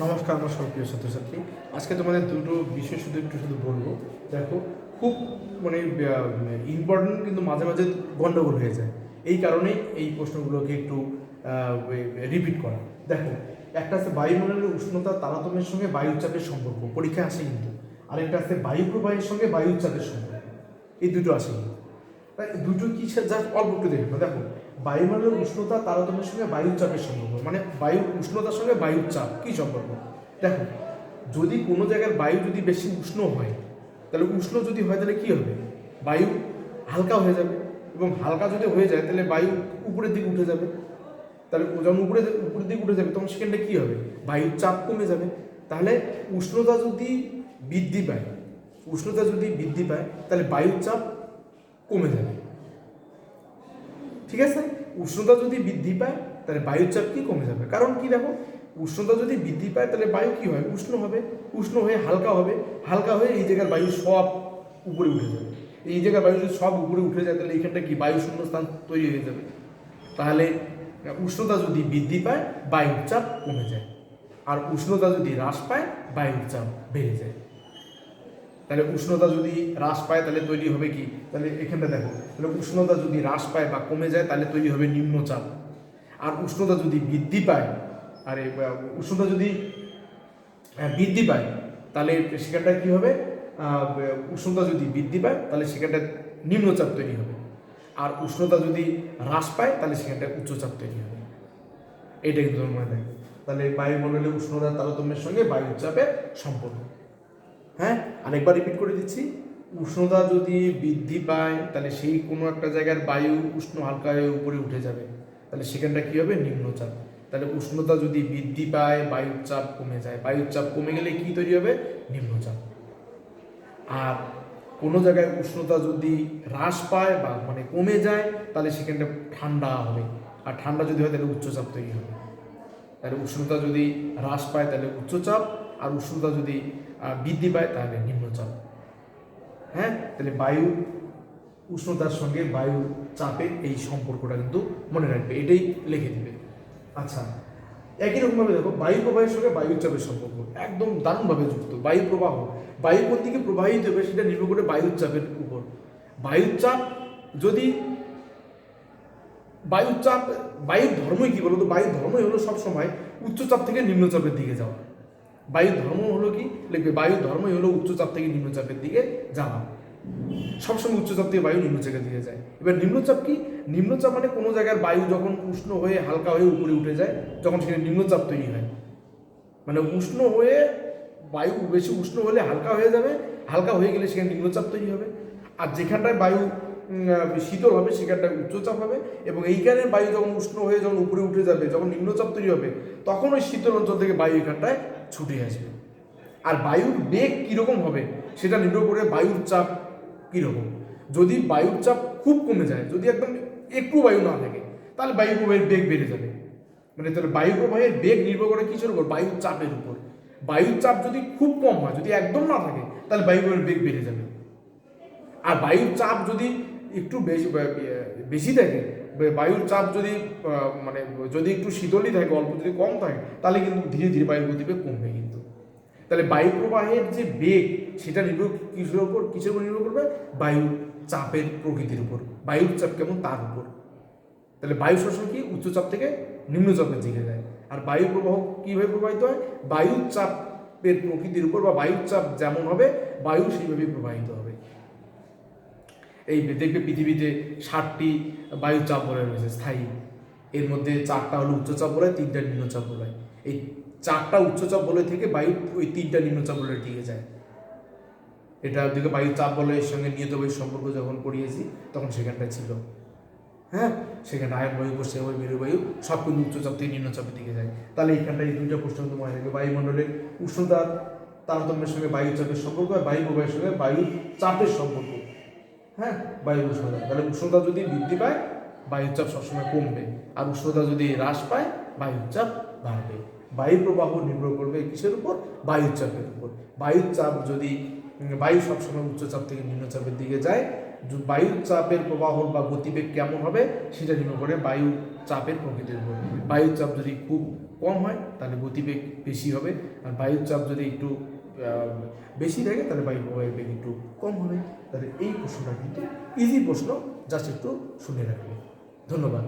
নমস্কার, আমার সব প্রিয় ছাত্রছাত্রী। আজকে তোমাদের দুটো বিষয় শুধু একটু শুধু বলব। দেখো, খুব মানে ইম্পর্টেন্ট কিন্তু মাঝে মাঝে গন্ডগোল হয়ে যায়। এই কারণেই এই প্রশ্নগুলোকে একটু রিপিট করা। দেখো, একটা আছে বায়ুমণ্ডলের উষ্ণতা তারতম্যের সঙ্গে বায়ুচাপের সম্পর্ক। পরীক্ষা আসে কিন্তু। আরেকটা আছে বায়ু প্রবাহের সঙ্গে বায়ুচাপের সম্পর্ক। এই দুটো আসে কিন্তু। দুটো কি জাস্ট অল্প একটু দেখবে দেখো বায়ুমণ্ডলের উষ্ণতা তারতম্যের সঙ্গে বায়ুর চাপের সম্পর্ক। মানে বায়ু, উষ্ণতার সঙ্গে বায়ুর চাপ, কি সম্পর্ক? দেখো, যদি কোনো জায়গার বায়ু যদি বেশি উষ্ণ হয়, তাহলে উষ্ণ যদি হয় তাহলে কি হবে? বায়ু হালকা হয়ে যাবে এবং হালকা যদি হয়ে যায়, তাহলে বায়ু উপরের দিকে উঠে যাবে। তাহলে যখন উপরে, উপরের দিকে উঠে যাবে, তখন সেখানটা কী হবে? বায়ুর চাপ কমে যাবে। তাহলে উষ্ণতা যদি বৃদ্ধি পায়, উষ্ণতা যদি বৃদ্ধি পায়, তাহলে বায়ুর চাপ কমে যাবে। ঠিক আছে? উষ্ণতা যদি বৃদ্ধি পায়, তাহলে বায়ুর চাপ কি কমে যাবে? কারণ কি দেখো? উষ্ণতা যদি বৃদ্ধি পায়, তাহলে বায়ু কি হয়? উষ্ণ হবে। উষ্ণ হয়ে হালকা হবে। হালকা হয়ে এই জায়গার বায়ু সব উপরে উঠে যাবে। এই জায়গার বায়ু যদি সব উপরে উঠে যায়, তাহলে এইখানটা কি? বায়ু শূন্য স্থান তৈরি হয়ে যাবে। তাহলে উষ্ণতা যদি বৃদ্ধি পায়, বায়ুর চাপ কমে যায়। আর উষ্ণতা যদি হ্রাস পায়, বায়ুর চাপ বেড়ে যায়। তাহলে উষ্ণতা যদি হ্রাস পায় তাহলে তৈরি হবে কি? তাহলে এখানটা দেখো, তাহলে উষ্ণতা যদি হ্রাস পায় বা কমে যায় তাহলে তৈরি হবে নিম্নচাপ। আর উষ্ণতা যদি বৃদ্ধি পায়, আরে উষ্ণতা যদি বৃদ্ধি পায়, তাহলে সেখানটা কী হবে? উষ্ণতা যদি বৃদ্ধি পায়, তাহলে সেখানটা নিম্নচাপ তৈরি হবে। আর উষ্ণতা যদি হ্রাস পায়, তাহলে সেখানটা উচ্চচাপ তৈরি হবে। এটা কিন্তু মনে রাখবে তাহলে বায়ুমণ্ডলে উষ্ণতা তারতম্যের সঙ্গে বায়ুর চাপের সম্পর্ক। হ্যাঁ আরেকবার রিপিট করে দিচ্ছি। উষ্ণতা যদি বৃদ্ধি পায়, তাহলে সেই কোনো একটা জায়গার বায়ু উষ্ণ হালকা উপরে উঠে যাবে। তাহলে সেখানটা কী হবে? নিম্নচাপ। তাহলে উষ্ণতা যদি বৃদ্ধি পায় বায়ুর চাপ কমে যায়। বায়ুর চাপ কমে গেলে কী তৈরি হবে? নিম্নচাপ। আর কোনো জায়গায় উষ্ণতা যদি হ্রাস পায় বা মানে কমে যায়, তাহলে সেখানটা ঠান্ডা হবে। আর ঠান্ডা যদি হয়, তাহলে উচ্চচাপ তৈরি হবে। তাহলে উষ্ণতা যদি হ্রাস পায়, তাহলে উচ্চচাপ। আর উষ্ণতা যদি বৃদ্ধি পায়, তাহলে নিম্নচাপ। হ্যাঁ? তাহলে বায়ু, উষ্ণতার সঙ্গে বায়ু চাপের এই সম্পর্কটা কিন্তু মনে রাখবে। এটাই লিখে দিবে। আচ্ছা একই রকমভাবে দেখো, বায়ু প্রবাহের সঙ্গে বায়ুর চাপের সম্পর্ক একদম দারুণভাবে যুক্ত। বায়ু প্রবাহ, বায়ু কোন দিকে প্রবাহিত হবে সেটা নির্ভর করে বায়ুর চাপের উপর। বায়ুর চাপ যদি, বায়ুর চাপ, বায়ুর ধর্মই কি বলতো? বায়ুর ধর্মই হলো সবসময় উচ্চচাপ থেকে নিম্নচাপের দিকে যাওয়া। বায়ুর ধর্ম হলো কি? লিখবে বায়ুর ধর্মই হলো উচ্চচাপ থেকে নিম্নচাপের দিকে যাওয়া। সবসময় উচ্চচাপ থেকে বায়ু নিম্নচাপের দিকে যায়। এবার নিম্নচাপ কি? নিম্নচাপ মানে কোনো জায়গার বায়ু যখন উষ্ণ হয়ে হালকা হয়ে উপরে উঠে যায়, যখন সেখানে নিম্নচাপ তৈরি হয়। মানে উষ্ণ হয়ে বায়ু বেশি উষ্ণ হলে হালকা হয়ে যাবে, হালকা হয়ে গেলে সেখানে নিম্নচাপ তৈরি হবে। আর যেখানটায় বায়ু শীতল হবে সেখানটায় উচ্চচাপ হবে এবং এইখানে বায়ু যখন উষ্ণ হয়ে যখন উপরে উঠে যাবে, যখন নিম্নচাপ তৈরি হবে, তখন ওই শীতল অঞ্চল থেকে বায়ু এখানটায় ছুটে আসবে। আর বায়ুর বেগ কীরকম হবে, সেটা নির্ভর করে বায়ুর চাপ কীরকম। যদি বায়ুর চাপ খুব কমে যায়, যদি একদম একটু বায়ু না থাকে, তাহলে বায়ু প্রবাহের বেগ বেড়ে যাবে। মানে তাহলে বায়ু প্রবাহের বেগ নির্ভর করে কিসের উপর? বায়ুর চাপের উপর। বায়ুর চাপ যদি খুব কম হয়, যদি একদম না থাকে, তাহলে বায়ু প্রবাহের বেগ বেড়ে যাবে। আর বায়ুর চাপ যদি একটু বেশি বেশি থাকে বায়ুর চাপ যদি মানে যদি একটু শীতলই থাকে, অল্প যদি কম থাকে, তাহলে কিন্তু ধীরে ধীরে বায়ুর গতিবেগ কমবে কিন্তু। তাহলে বায়ু প্রবাহের যে বেগ, সেটা নির্ভর কিসের উপর? কিসের উপর নির্ভর করবে? বায়ু চাপের প্রকৃতির উপর। বায়ুর চাপ কেমন? তার উপর। তাহলে বায়ু শোষণ কি? উচ্চচাপ থেকে নিম্নচাপের দিকে যায়। আর বায়ু প্রবাহ কীভাবে প্রবাহিত হয়? বায়ুর চাপের প্রকৃতির উপর বা বায়ুর চাপ যেমন হবে, বায়ু সেইভাবেই প্রবাহিত হবে। এই দেখবে পৃথিবীতে ষাটটি বায়ুর চাপ বলয় রয়েছে, স্থায়ী। এর মধ্যে চারটা হলো উচ্চচাপ বলয় তিনটা নিম্নচাপ বলয় এই চারটা উচ্চচাপ বলয় থেকে বায়ু ওই তিনটা নিম্নচাপ বলয়ের দিকে যায়। এটা দিকে বায়ুর চাপ বলয়ের সঙ্গে নিয়ত বায়ুর সম্পর্ক যখন পড়িয়েছি তখন সেখানটা ছিল। হ্যাঁ? সেখানে আয়ন বায়ু পশ্চিম বায়ু মেরু বায়ু, সব কিন্তু উচ্চচাপ থেকে নিম্নচাপের দিকে যায়। তাহলে এইখানটা এই দুইটা প্রশ্ন কিন্তু মনে রাখবে বায়ুমণ্ডলের উষ্ণতার তারতম্যের সঙ্গে বায়ু চাপের সম্পর্ক আর বায়ু প্রবাহের সঙ্গে বায়ুর চাপের সম্পর্ক। হ্যাঁ বায়ু উষ্ণতা। তাহলে উষ্ণতা যদি বৃদ্ধি পায়, বায়ুর চাপ সবসময় কমবে। আর উষ্ণতা যদি হ্রাস পায়, বায়ুর চাপ বাড়বে। বায়ু প্রবাহ নির্ভর করবে কিসের উপর? বায়ুর চাপের উপর। বায়ুর চাপ যদি বায়ু সবসময় উচ্চচাপ থেকে নিম্নচাপের দিকে যায় বায়ুর চাপের প্রবাহ বা গতিবেগ কেমন হবে সেটা নির্ভর করে বায়ু চাপের প্রকৃতির উপর। বায়ুর চাপ যদি খুব কম হয়, তাহলে গতিবেগ বেশি হবে। আর বায়ুর চাপ যদি একটু বেশি থাকে তাহলে বায়ু প্রবাহের বেগ একটু কম হবে। তাহলে এই প্রশ্নটা কিন্তু ইজি প্রশ্ন জাস্ট একটু শুনে রাখবে। ধন্যবাদ।